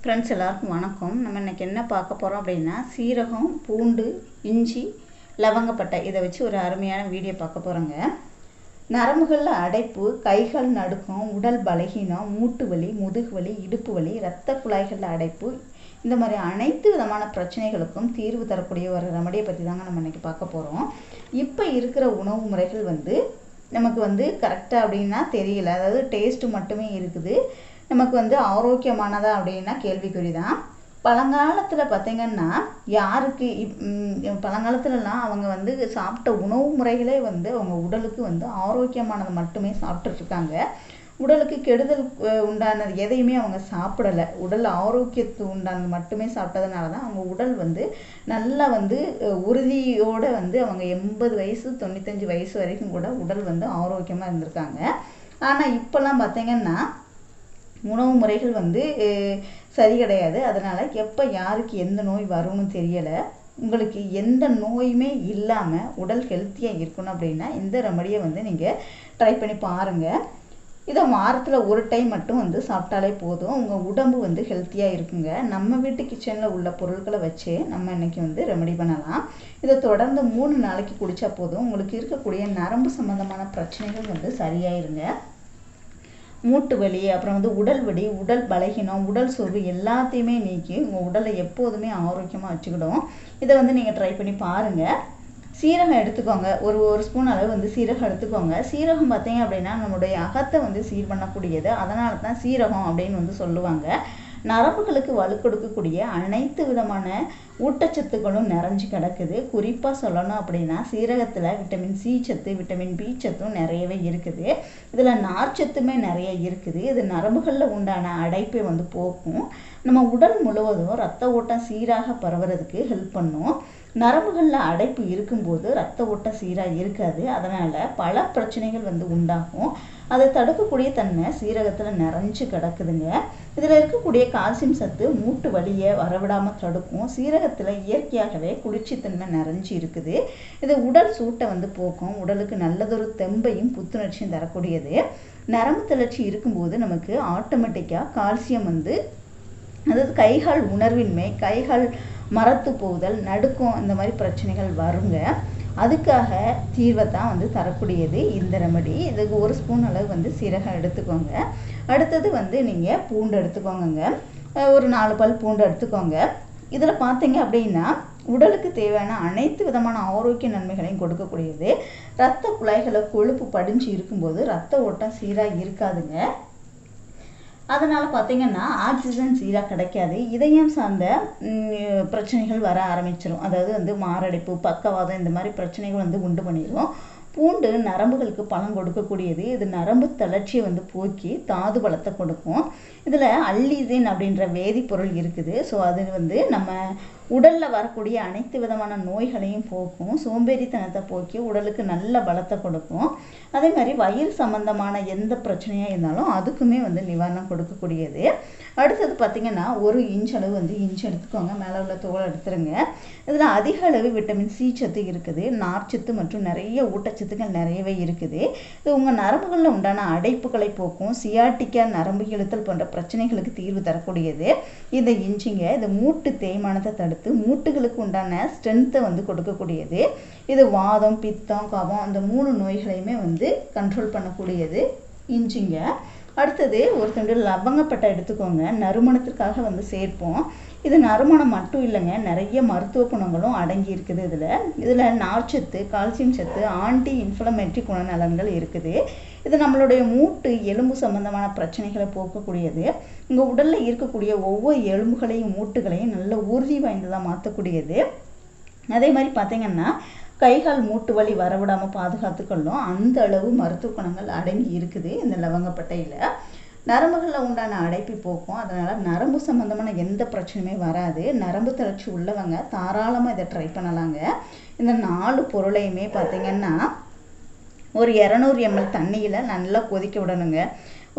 Friends எல்லாருக்கும் வணக்கம். நம்ம இன்னைக்கு என்ன பார்க்க போகிறோம் அப்படின்னா சீரகம் பூண்டு இஞ்சி லவங்கப்பட்டை. இதை வச்சு ஒரு அருமையான வீடியோ பார்க்க போகிறோங்க நரம்புகளில் அடைப்பு கைகள் நடுக்கம் உடல் பலகீனம் மூட்டு வலி முதுகு வலி இடுப்பு வலி இரத்த குழாய்களில் அடைப்பு. இந்த மாதிரி அனைத்து விதமான பிரச்சனைகளுக்கும் தீர்வு தரக்கூடிய ஒரு ரெமடியை பற்றி தாங்க நம்ம இன்றைக்கி பார்க்க போகிறோம் இப்போ இருக்கிற உணவு முறைகள் வந்து நமக்கு வந்து கரெக்டாக அப்படின்னா தெரியல. அதாவது டேஸ்ட்டு மட்டுமே இருக்குது. நமக்கு வந்து ஆரோக்கியமானதா அப்படின்னா கேள்விக்குறி தான் பழங்காலத்தில் பார்த்தீங்கன்னா யாருக்கு இப்- பழங்காலத்துலலாம் அவங்க வந்து சாப்பிட்ட உணவு முறைகளே வந்து அவங்க உடலுக்கு வந்து ஆரோக்கியமானது மட்டுமே சாப்பிட்டுட்ருக்காங்க. உடலுக்கு கெடுதல் உண்டானது எதையுமே அவங்க சாப்பிடலை. உடல் ஆரோக்கியத்து உண்டானது மட்டுமே சாப்பிட்டதுனால தான் அவங்க உடல் வந்து நல்லா வந்து உறுதியோடு வந்து அவங்க எண்பது வயசு தொண்ணூத்தஞ்சு வயசு வரைக்கும் கூட உடல் வந்து ஆரோக்கியமாக இருந்திருக்காங்க. ஆனால் இப்போல்லாம் பார்த்தீங்கன்னா உணவு முறைகள் வந்து சரி கிடையாது. அதனால் எப்போ யாருக்கு எந்த நோய் வரும்னு தெரியலை. உங்களுக்கு எந்த நோயுமே இல்லாமல் உடல் ஹெல்த்தியாக இருக்கணும் அப்படின்னா இந்த ரெமடியை வந்து நீங்கள் ட்ரை பண்ணி பாருங்கள் இதை வாரத்தில் ஒரு டைம் மட்டும் வந்து சாப்பிட்டாலே போதும். உங்கள் உடம்பு வந்து ஹெல்த்தியாக இருக்குங்க. நம்ம வீட்டு கிச்சனில் உள்ள பொருட்களை வச்சு நம்ம இன்னைக்கு வந்து ரெமடி பண்ணலாம். இதை தொடர்ந்து மூணு நாளைக்கு குடித்தா போதும். உங்களுக்கு இருக்கக்கூடிய நரம்பு சம்மந்தமான பிரச்சனைகள் வந்து சரியாயிருங்க. மூட்டு வலி அப்புறம் வந்து உடல் வலி உடல் பலகீனம் உடல் சோர்வு எல்லாத்தையுமே நீக்கி உங்கள் உடலை எப்போதுமே ஆரோக்கியமாக வச்சுக்கிடும். இதை வந்து நீங்கள் ட்ரை பண்ணி பாருங்கள் சீரகம் எடுத்துக்கோங்க. ஒரு ஒரு ஸ்பூன் அளவு வந்து சீரகம் எடுத்துக்கோங்க. சீரகம் பார்த்தீங்க அப்படின்னா நம்மளுடைய அகத்தை வந்து சீர் பண்ணக்கூடியது. அதனால தான் சீரகம் அப்படின்னு வந்து சொல்லுவாங்க. நரம்புகளுக்கு வலு கொடுக்கக்கூடிய அனைத்து விதமான ஊட்டச்சத்துக்களும் நிறைஞ்சு கிடக்குது. குறிப்பாக சொல்லணும் அப்படின்னா சீரகத்தில் விட்டமின் சி சத்து விட்டமின் பி சத்தும் நிறையவே இருக்குது. இதில் நார்ச்சத்துமே நிறைய இருக்குது. இது நரம்புகளில் உண்டான அடைப்பை வந்து போக்கும். நம்ம உடல் முழுவதும் ரத்த ஓட்டம் சீராக பரவுறதுக்கு ஹெல்ப் பண்ணும். நரம்புகளில் அடைப்பு இருக்கும்போது ரத்த ஓட்டம் சீராக இருக்காது. அதனால் பல பிரச்சனைகள் வந்து உண்டாகும். அதை தடுக்கக்கூடிய தன்மை சீரகத்தில் நிறைஞ்சு கிடக்குதுங்க. இதில் இருக்கக்கூடிய கால்சியம் சத்து மூட்டு வலியை வரவிடாமல் தடுக்கும். சீரகத்தில் இயற்கையாகவே குளிர்ச்சித்தன்மை நிறைஞ்சு இருக்குது. இது உடல் சூட்டை வந்து போக்கும். உடலுக்கு நல்லதொரு தெம்பையும் புத்துணர்ச்சியும் தரக்கூடியது. நரம்பு தளர்ச்சி இருக்கும்போது நமக்கு ஆட்டோமேட்டிக்காக கால்சியம் வந்து அதாவது கைகால் உணர்வின்மை கைகால் மரத்து போகுதல் நடுக்கம் இந்த மாதிரி பிரச்சனைகள் வருங்க. அதுக்காக தீர்வை தான் வந்து தரக்கூடியது இந்த ரெமடி இதுக்கு ஒரு ஸ்பூன் அளவு வந்து சீரகம் எடுத்துக்கோங்க. அடுத்தது வந்து நீங்கள் பூண்டு எடுத்துக்கோங்க ஒரு நாலு பல் பூண்டு எடுத்துக்கோங்க. இதில் பார்த்தீங்க அப்படின்னா உடலுக்கு தேவையான அனைத்து விதமான ஆரோக்கிய நன்மைகளையும் கொடுக்கக்கூடியது. ரத்த குழாய்களை கொழுப்பு படிஞ்சு இருக்கும்போது ரத்த ஓட்டம் சீராக இருக்காதுங்க. அதனால் பார்த்தீங்கன்னா ஆக்சிஜன் சீராக கிடைக்காது. இதயம் சார்ந்த பிரச்சனைகள் வர ஆரம்பிச்சிடும் அதாவது வந்து மாரடைப்பு பக்கவாதம் இந்த மாதிரி பிரச்சனைகள் வந்து உண்டு பண்ணிடும் பூண்டு நரம்புகளுக்கு பலம் கொடுக்கக்கூடியது. இது நரம்பு தளர்ச்சியை வந்து போக்கி தாது பலத்தை கொடுக்கும். இதில் அல்லீசின் அப்படின்ற வேதிப்பொருள் இருக்குது. ஸோ அது வந்து நம்ம உடலில் வரக்கூடிய அனைத்து விதமான நோய்களையும் போக்கும் சோம்பேறித்தனத்தை போக்கி உடலுக்கு நல்ல பலத்தை கொடுக்கும். அதே மாதிரி வயிறு சம்பந்தமான எந்த பிரச்சனையாக இருந்தாலும் அதுக்குமே வந்து நிவாரணம் கொடுக்கக்கூடியது. அடுத்தது பார்த்தீங்கன்னா ஒரு இன்ச் அளவு வந்து இன்ச் எடுத்துக்கோங்க. மேலே உள்ள தோல் எடுத்துருங்க. இதில் அதிக அளவு விட்டமின் சி சத்து இருக்குது. நார்ச்சத்து மற்றும் நிறைய ஊட்டச்சத்துக்கள் நிறையவே இருக்குது. இது உங்கள் நரம்புகளில் உண்டான அடைப்புகளை போக்கும். சியாட்டிக்கா நரம்பு இழுத்தல் போன்ற பிரச்சனைகளுக்கு தீர்வு தரக்கூடியது. இந்த இஞ்சிங்க இது மூட்டு தேய்மானத்தை அடுத்து மூட்டுகளுக்கு உண்டான ஸ்ட்ரென்த்தை வந்து கொடுக்கக்கூடியது. இது வாதம் பித்தம் கபம் அந்த மூணு நோய்களையுமே வந்து கண்ட்ரோல் பண்ணக்கூடியது. இஞ்சிங்க. அடுத்தது ஒரு துண்டு லவங்கப்பட்டை எடுத்துக்கோங்க. நறுமணத்திற்காக வந்து சேர்ப்போம். இது நறுமணம் மட்டும் இல்லைங்க. நிறைய மருத்துவ குணங்களும் அடங்கி இருக்குது இதில். இதில் நார்ச்சத்து கால்சியம் சத்து ஆன்டி இன்ஃப்ளமேட்ரி குணநலன்கள் இருக்குது. இது நம்மளுடைய மூட்டு எலும்பு சம்பந்தமான பிரச்சனைகளை போக்கக்கூடியது. உங்கள் உடலில் இருக்கக்கூடிய ஒவ்வொரு எலும்புகளையும் மூட்டுகளையும் நல்ல உறுதி வாய்ந்ததாக மாற்றக்கூடியது அதே மாதிரி பார்த்தீங்கன்னா கைகால் மூட்டு வலி வரவிடாமல் பாதுகாத்துக்கொள்ளும் அந்த அளவு மருத்துவ குணங்கள் அடங்கி இருக்குது இந்த லவங்கப்பட்டையில். நரம்புகளில் உண்டான அடைப்பு போக்கும். அதனால் நரம்பு சம்மந்தமான எந்த பிரச்சனையுமே வராது. நரம்பு தளர்ச்சி உள்ளவங்க தாராளமாக இதை ட்ரை பண்ணலாங்க. இந்த நாலு பொருளையுமே பார்த்தீங்கன்னா ஒரு இரநூறு எம்எல் தண்ணியில் நல்லா கொதிக்க விடணுங்க.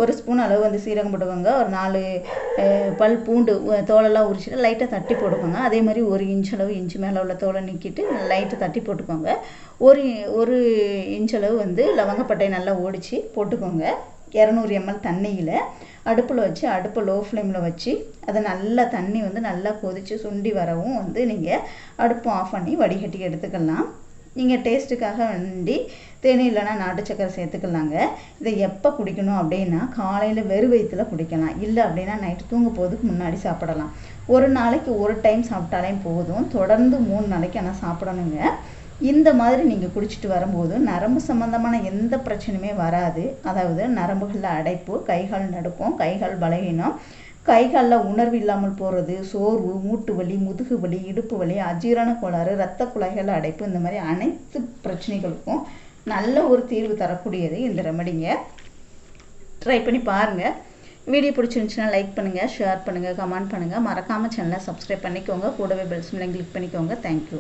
ஒரு ஸ்பூன் அளவு வந்து சீரகம் போட்டுக்கோங்க. ஒரு நாலு பல் பூண்டு தோலெல்லாம் உரிச்சிட்டு லைட்டாக தட்டி போட்டுக்கோங்க. அதே மாதிரி ஒரு இன்ச் அளவு இன்ச்சு மேலே உள்ள தோலை நீக்கிட்டு லைட்டாக தட்டி போட்டுக்கோங்க. ஒரு ஒரு இன்ச் அளவு வந்து லவங்கப்பட்டை நல்லா ஓடிச்சு போட்டுக்கோங்க. இரநூறு எம்எல் தண்ணியில். அடுப்பில் வச்சு அடுப்பை லோ ஃப்ளேமில் வச்சு அதை நல்லா தண்ணி வந்து நல்லா கொதித்து சுண்டி வரவும் வந்து நீங்கள் அடுப்பு ஆஃப் பண்ணி வடிகட்டி எடுத்துக்கலாம். நீங்கள் டேஸ்ட்டுக்காக வேண்டி தேனி இல்லைன்னா நாட்டு சக்கரை சேர்த்துக்கலாங்க. இதை எப்போ குடிக்கணும் அப்படின்னா காலையில் வெறு வயிற்றில் குடிக்கலாம். இல்லை அப்படின்னா நைட்டு தூங்க போகிறதுக்கு முன்னாடி சாப்பிடலாம். ஒரு நாளைக்கு ஒரு டைம் சாப்பிட்டாலே போதும். தொடர்ந்து மூணு நாளைக்கு ஆனால் சாப்பிடணுங்க. இந்த மாதிரி நீங்கள் குடிச்சிட்டு வரும்போது நரம்பு சம்மந்தமான எந்த பிரச்சனையுமே வராது. அதாவது நரம்புகளில் அடைப்பு கைகால் நடுக்கம் கைகால் பலகீனம் கை காலில் உணர்வு இல்லாமல் போகிறது சோர்வு மூட்டு வலி முதுகு வலி இடுப்பு வலி அஜீரண கோளாறு இரத்த குழாய்கள் அடைப்பு இந்த மாதிரி அனைத்து பிரச்சனைகளுக்கும் நல்ல ஒரு தீர்வு தரக்கூடியது இந்த ரெமடிங்க. ட்ரை பண்ணி பாருங்கள் வீடியோ பிடிச்சிருந்துச்சுன்னா லைக் பண்ணுங்கள் ஷேர் பண்ணுங்கள் கமெண்ட் பண்ணுங்கள் மறக்காமல் சேனலை சப்ஸ்கிரைப் பண்ணிக்கோங்க. கூடவே பெல்ஸ் மேலே கிளிக் பண்ணிக்கோங்க. தேங்க்யூ